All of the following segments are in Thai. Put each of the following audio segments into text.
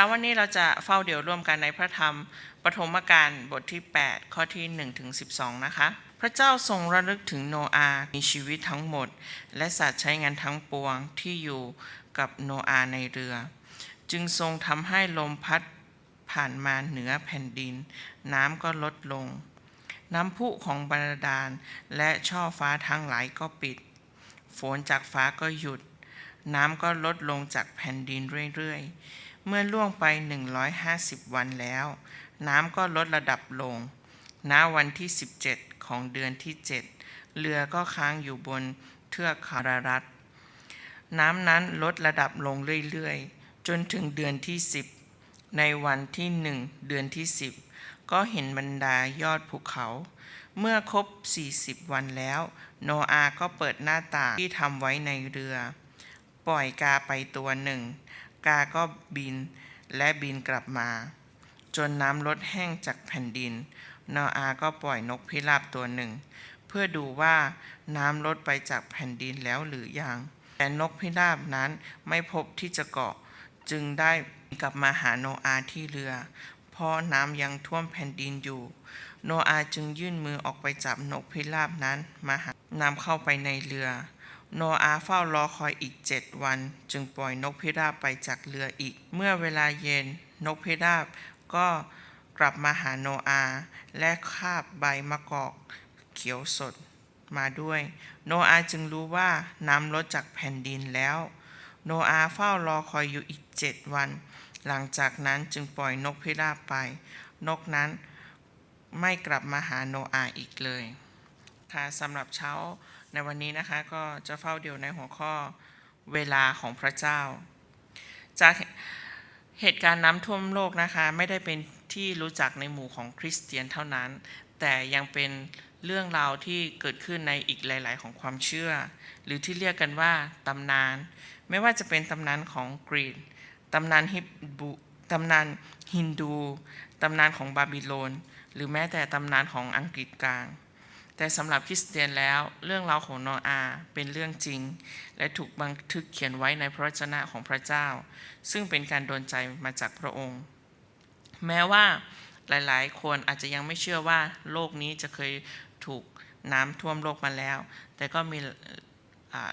ช้าวันนี้เราจะเฝ้าเดี่ยวร่วมกันในพระธรรมปฐมกาลบทที่ 8 ข้อที่1ถึง12 นะคะ พระเจ้าทรงระลึกถึงโนอาห์มีชีวิตทั้งหมด และสัตว์ใช้งานทั้งปวงที่อยู่กับโนอาห์ในเรือ จึงทรงทำให้ลมพัดผ่านมาเหนือแผ่นดิน น้ำก็ลดลง น้ำพุของบาดาลและช่อฟ้าทั้งหลายก็ปิด ฝนจากฟ้าก็หยุด น้ำก็ลดลงจากแผ่นดินเรื่อยๆ เมื่อล่วงไป 150 วันแล้ว น้ำก็ลดระดับลงณวันที่ 17 ของเดือนที่ 7 เรือก็ค้างอยู่บนเทือกคารารัตน้ำนั้นลดระดับลงเรื่อยๆ จนถึงเดือนที่ 10 ในวันที่หนึ่งเดือนที่ 10 ก็เห็นบรรดายอดภูเขา เมื่อครบ 40 วันแล้ว โนอาห์ก็เปิดหน้าต่างที่ทำไว้ในเรือ ปล่อยกาไปตัวหนึ่ง กาก็บินและบินกลับมา จนน้ำลดแห้งจากแผ่นดินโนอาก็ปล่อยนกพิราบตัวหนึ่ง เพื่อดูว่าน้ำลดไปจากแผ่นดินแล้วหรือยัง แต่นกพิราบนั้นไม่พบที่จะเกาะ จึงได้กลับมาหาโนอาที่เรือ เพราะน้ำยังท่วมแผ่นดินอยู่ โนอาจึงยื่นมือออกไปจับนกพิราบนั้น มาหานำเข้าไปในเรือ โนอาเฝ้ารอคอยอีกเจ็ดวัน จึงปล่อยนกพิราบไปจากเรืออีก เมื่อเวลาเย็นนกพิราบก็กลับมาหาโนอา และคาบใบมะกอกเขียวสดมาด้วย โนอาจึงรู้ว่าน้ำลดจากแผ่นดินแล้ว โนอาเฝ้ารอคอยอยู่อีกเจ็ดวัน หลังจากนั้นจึงปล่อยนกพิราบไป นกนั้นไม่กลับมาหาโนอาอีกเลย ค่ะสำหรับเช้าในวันนี้นะคะก็จะเฝ้าเดี่ยวในหัวข้อเวลาของพระเจ้า จากเหตุการณ์น้ำท่วมโลกนะคะ ไม่ได้เป็นที่รู้จักในหมู่ของคริสเตียนเท่านั้น แต่ยังเป็นเรื่องราวที่เกิดขึ้นในอีกหลาย ๆ ของความเชื่อ หรือที่เรียกกันว่าตำนาน ไม่ว่าจะเป็นตำนานของกรีกตำนานฮิบบูตำนานฮินดู ตำนานของบาบิโลน หรือแม้แต่ตำนานของอังกฤษกลาง แต่สำหรับคริสเตียนแล้วเรื่องราวของโนอาห์เป็นเรื่องจริง และถูกบันทึกเขียนไว้ในพระวจนะของพระเจ้า ซึ่งเป็นการโดนใจมาจากพระองค์ แม้ว่าหลายๆ คนอาจจะยังไม่เชื่อว่าโลกนี้จะเคยถูกน้ำท่วมโลกมาแล้ว แต่ก็มี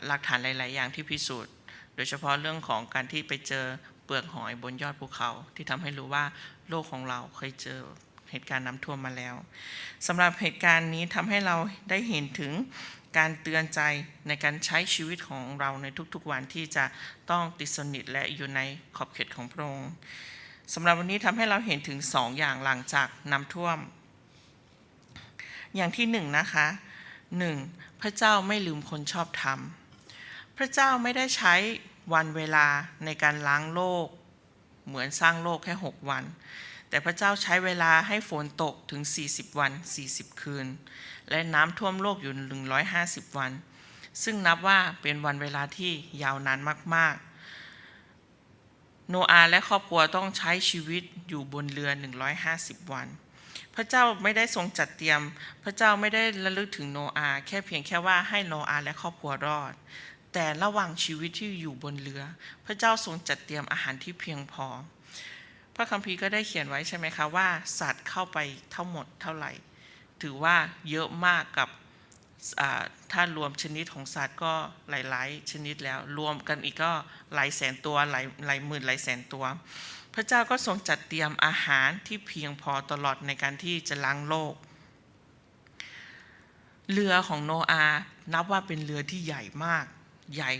หลักฐานหลาย ๆ อย่างที่พิสูจน์ โดยเฉพาะเรื่องของการที่ไปเจอเปลือกหอยบนยอดภูเขา ที่ทำให้รู้ว่าโลกของเราเคยเจอ เหตุการณ์น้ำท่วมมาแล้วสำหรับเหตุการณ์นี้ทำให้เราได้เห็นถึงการเตือนใจในการใช้ชีวิตของเราในทุกๆวันที่จะต้องติดสนิทและอยู่ในขอบเขตของพระองค์สำหรับวันนี้ทำให้เราเห็นถึงสองอย่างหลังจากน้ำท่วม อย่างที่หนึ่งนะคะหนึ่งพระเจ้าไม่ลืมคนชอบธรรม พระเจ้าไม่ได้ใช้วันเวลาในการล้างโลก เหมือนสร้างโลกแค่ 6 วัน แต่พระเจ้าใช้เวลาให้ฝนตกถึง 40 วัน 40 คืน และน้ำท่วมโลกอยู่ 150 วัน ซึ่งนับว่าเป็นวันเวลาที่ยาวนานมาก ๆ โนอาห์และครอบครัวต้องใช้ชีวิตอยู่บนเรือ 150 วัน พระเจ้าไม่ได้ทรงจัดเตรียม พระเจ้าไม่ได้ระลึกถึงโนอาห์แค่เพียงแค่ว่าให้โนอาห์และครอบครัวรอด แต่ระหว่างชีวิตที่อยู่บนเรือ พระเจ้าทรงจัดเตรียมอาหารที่เพียงพอ พระคัมภีร์ก็ได้เขียนไว้ใช่ไหมคะว่าสัตว์เข้าไปเทั้งหมดเท่าไหร่ ถือว่าเยอะมากกับอ่าถ้ารวมชนิดของสัตว์ก็หลายๆ ชนิดแล้วรวมกันอีกก็หลายแสนตัวหลายหลายหมื่นหลายแสนตัว พระเจ้าก็ทรงจัดเตรียมอาหารที่เพียงพอตลอดในการที่จะล้างโลก เรือของโนอาห์นับว่าเป็นเรือที่ใหญ่มากใหญ่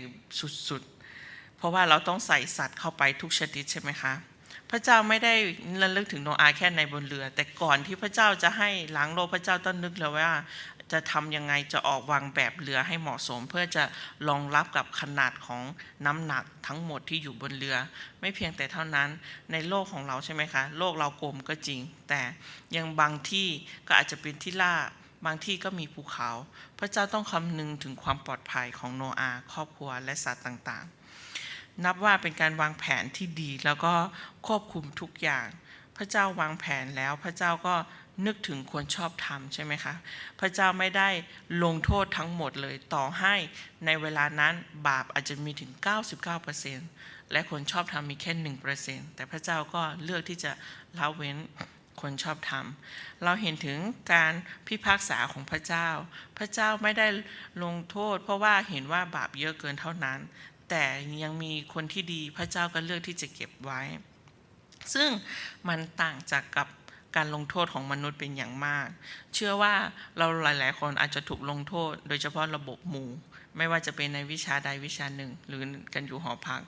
สุดๆ เพราะว่าเราต้องใส่สัตว์เข้าไปทุกชนิดใช่ไหมคะ พระเจ้าไม่ได้ระลึกถึงโนอาห์แค่ในบนเรือ แต่ก่อนที่พระเจ้าจะให้ล้างโลกพระเจ้าต้องนึกเลยว่า จะทำยังไงจะออกวางแบบเรือให้เหมาะสม เพื่อจะรองรับกับขนาดของน้ำหนักทั้งหมดที่อยู่บนเรือ ไม่เพียงแต่เท่านั้นในโลกของเราใช่ไหมคะ โลกเรากลมก็จริง แต่ยังบางที่ก็อาจจะเป็นที่ลาบบางที่ก็มีภูเขา พระเจ้าต้องคำนึงถึงความปลอดภัยของโนอาห์ครอบครัวและสัตว์ต่างๆ นับว่าเป็นการวางแผนที่ดี แล้วก็ควบคุมทุกอย่าง พระเจ้าวางแผนแล้วพระเจ้าก็นึกถึงคนชอบทำใช่ไหมคะ พระเจ้าไม่ได้ลงโทษทั้งหมดเลยต่อให้ในเวลานั้นบาปอาจจะมีถึง 99%และคนชอบทำมีแค่ 1%แต่พระเจ้าก็เลือกที่จะละเว้นคนชอบทำเราเห็นถึงการพิพากษาของพระเจ้า พระเจ้าไม่ได้ลงโทษ เพราะว่าเห็นว่าบาปเยอะเกินเท่านั้น แต่ยังมีคนที่ดีพระเจ้าก็เลือกที่จะเก็บไว้ ซึ่งมันต่างจากกับการลงโทษของมนุษย์เป็นอย่างมาก เชื่อว่าเราหลาย ๆ คนอาจจะถูกลงโทษ โดยเฉพาะระบบหมู่ ไม่ว่าจะเป็นในวิชาใดวิชาหนึ่ง หรือกันอยู่หอพัก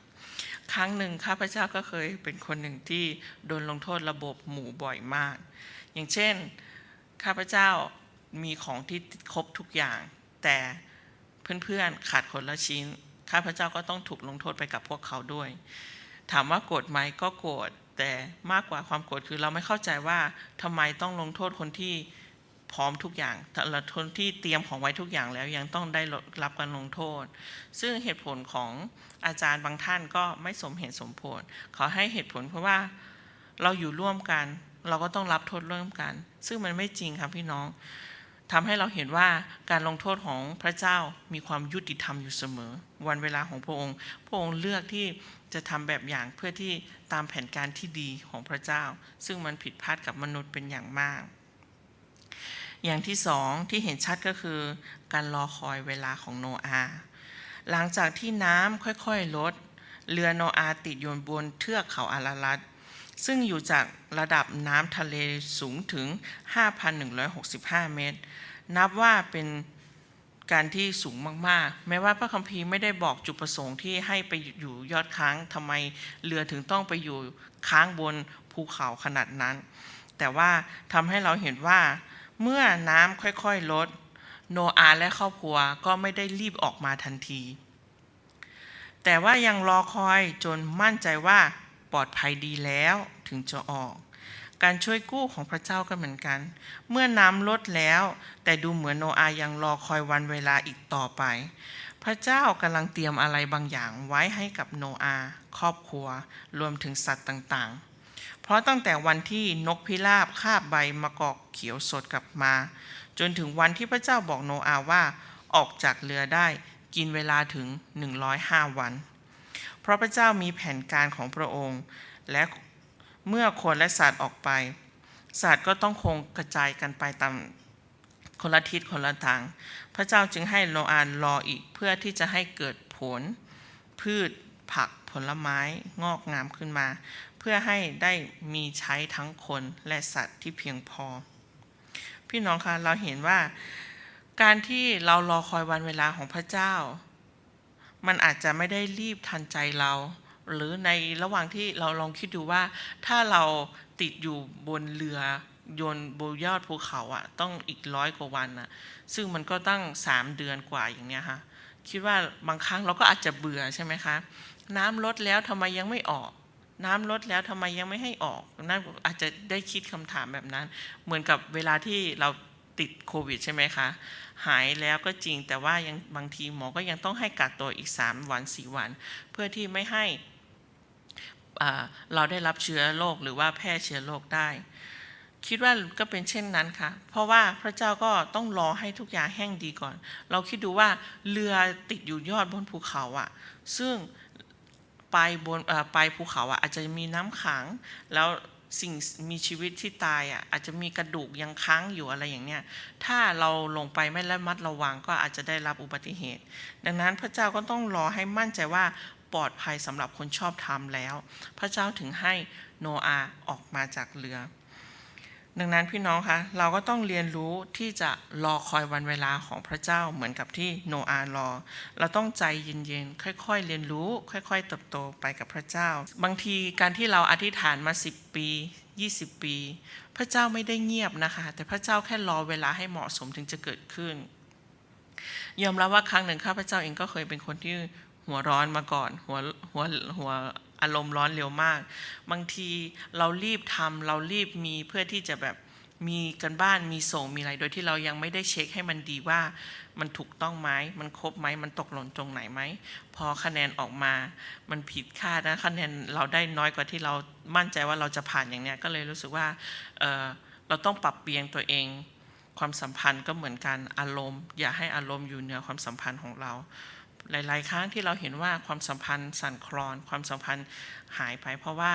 ครั้งหนึ่งข้าพเจ้าก็เคยเป็นคนหนึ่งที่โดนลงโทษระบบหมู่บ่อยมาก อย่างเช่นข้าพเจ้ามีของที่ครบทุกอย่าง แต่เพื่อน ๆ ขาดคนละชิ้น ข้าพเจ้าก็ต้องถูกลงโทษไปกับพวกเขาด้วย ถามว่าโกรธไหมก็โกรธแต่มากกว่าความโกรธคือเราไม่เข้าใจว่าทำไมต้องลงโทษคนที่พร้อมทุกอย่างแต่ละคนที่เตรียมของไว้ทุกอย่างแล้วยังต้องได้รับการลงโทษ ซึ่งเหตุผลของอาจารย์บางท่านก็ไม่สมเหตุสมผลขอให้เหตุผลเพราะว่าเราอยู่ร่วมกัน เราก็ต้องรับโทษร่วมกัน ซึ่งมันไม่จริงครับพี่น้อง ทำให้เราเห็นว่าการลงโทษของพระเจ้ามีความยุติธรรมอยู่เสมอ วันเวลาของพระองค์ พระองค์เลือกที่จะทำแบบอย่างเพื่อที่ตามแผนการที่ดีของพระเจ้า ซึ่งมันผิดพลาดกับมนุษย์เป็นอย่างมาก อย่างที่สองที่เห็นชัดก็คือ การรอคอยเวลาของโนอาห์หลังจากที่น้ำค่อยๆลด เรือโนอาติดอยู่บนเทือกเขาอารารัต ซึ่งอยู่จากระดับน้ำทะเลสูงถึง 5,165 เมตร นับว่าเป็นการที่สูงมากๆ แม้ว่าพระคัมภีร์ไม่ได้บอกจุดประสงค์ที่ให้ไปอยู่ยอดค้างทำไมเรือถึงต้องไปอยู่ค้างบนภูเขาขนาดนั้น แต่ว่าทำให้เราเห็นว่าเมื่อน้ำค่อยๆลด โนอาห์และครอบครัวก็ไม่ได้รีบออกมาทันที แต่ว่ายังรอคอยจนมั่นใจว่า ปลอดภัยดีแล้วถึงจะออก การช่วยกู้ของพระเจ้าก็เหมือนกัน เมื่อน้ำลดแล้ว แต่ดูเหมือนโนอาห์ยังรอคอยวันเวลาอีกต่อไป พระเจ้ากำลังเตรียมอะไรบางอย่างไว้ให้กับโนอาห์ครอบครัวรวมถึงสัตว์ต่างๆ เพราะตั้งแต่วันที่นกพิราบคาบใบมะกอกเขียวสดกลับมา จนถึงวันที่พระเจ้าบอกโนอาห์ว่าออกจากเรือได้กินเวลาถึง 105 วัน ราะพระเจ้ามีแผนการของพระองค์ และเมื่อคนและสัตว์ออกไป สัตว์ก็ต้องคงกระจายกันไปตามคนละทิศคนละทาง พระเจ้าจึงให้โนอาห์รออีกเพื่อที่จะให้เกิดผล พืชผักผลไม้งอกงามขึ้นมา เพื่อให้ได้มีใช้ทั้งคนและสัตว์ที่เพียงพอ พี่น้องคะเราเห็นว่า การที่เรารอคอยวันเวลาของพระเจ้า มันอาจจะไม่ได้รีบทันใจเรา หรือในระหว่างที่เราลองคิดดูว่า ถ้าเราติดอยู่บนเรือโยนบนยอดภูเขาอะต้องอีกร้อยกว่าวันอะซึ่งมันก็ตั้งสามเดือนกว่าอย่างเนี้ยค่ะคิดว่าบางครั้งเราก็อาจจะเบื่อใช่ไหมคะ น้ำลดแล้วทำไมยังไม่ออก น้ำลดแล้วทำไมยังไม่ให้ออกนั่นอาจจะได้คิดคำถามแบบนั้น เหมือนกับเวลาที่เรา ติดโควิดใช่ไหมคะ หายแล้วก็จริงแต่ว่ายังบางทีหมอก็ยังต้องให้กักตัวอีก 3 วัน 4 วัน เพื่อที่ไม่ให้เราได้รับเชื้อโรคหรือว่าแพร่เชื้อโรคได้ คิดว่าก็เป็นเช่นนั้นค่ะ เพราะว่าพระเจ้าก็ต้องรอให้ทุกอย่างแห้งดีก่อน เราคิดดูว่าเรือติดอยู่ยอดบนภูเขาอะซึ่งไปบนเอ่อปภูเขาอะอาจจะมีน้ำขังแล้ว สิ่งมีชีวิตที่ตายอะอาจจะมีกระดูกยังค้างอยู่อะไรอย่างเนี้ยถ้าเราลงไปไม่ระมัดระวังก็อาจจะได้รับอุบัติเหตุ ดังนั้นพระเจ้าก็ต้องรอให้มั่นใจว่าปลอดภัยสำหรับคนชอบธรรมแล้ว พระเจ้าถึงให้โนอาออกมาจากเรือ ดังนั้นพี่น้องคะเราก็ต้องเรียนรู้ที่จะรอคอยวันเวลาของพระเจ้าเหมือนกับที่โนอาห์รอ เราต้องใจเย็นๆค่อยๆ เรียนรู้ ค่อย ๆ เติบโตไปกับพระเจ้า บางทีการที่เราอธิษฐานมา 10 ปี 20 ปี พระเจ้าไม่ได้เงียบนะคะ แต่พระเจ้าแค่รอเวลาให้เหมาะสมถึงจะเกิดขึ้น ยอมรับว่าครั้งหนึ่งข้าพเจ้าเองก็เคยเป็นคนที่หัวร้อนมาก่อนหัวหัวหัว อารมณ์ร้อนเร็วมาก บางทีเรารีบทำเรารีบมีเพื่อที่จะแบบมีกันบ้านมีส่งมีอะไร โดยที่เรายังไม่ได้เช็คให้มันดีว่ามันถูกต้องไหมมันครบไหมมันตกหล่นตรงไหนไหมพอคะแนนออกมา มันผิดคาดนะคะแนนเราได้น้อยกว่าที่เรามั่นใจว่าเราจะผ่านอย่างเนี้ยก็เลยรู้สึกว่าเเราต้องปรับเปลี่ยนตัวเอง ความสัมพันธ์ก็เหมือนกันอารมณ์ อย่าให้อารมณ์อยู่เหนือความสัมพันธ์ของเรา หลาย ๆ ครั้งที่เราเห็นว่าความสัมพันธ์สั่นคลอน ความสัมพันธ์หายไป เพราะว่า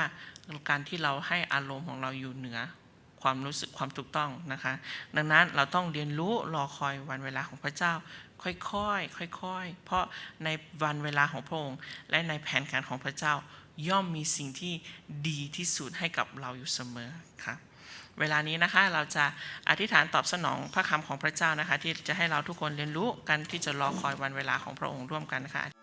การที่เราให้อารมณ์ของเราอยู่เหนือความรู้สึกความถูกต้องนะคะ ดังนั้นเราต้องเรียนรู้รอคอยวันเวลาของพระเจ้า ค่อยๆค่อยๆเพราะในวันเวลาของพระองค์ และในแผนการของพระเจ้า ย่อมมีสิ่งที่ดีที่สุดให้กับเราอยู่เสมอค่ะ เวลานี้นะคะเราจะอธิษฐานตอบสนองพระคำของพระเจ้านะคะ ที่จะให้เราทุกคนเรียนรู้กันที่จะรอคอยวันเวลาของพระองค์ร่วมกันนะคะ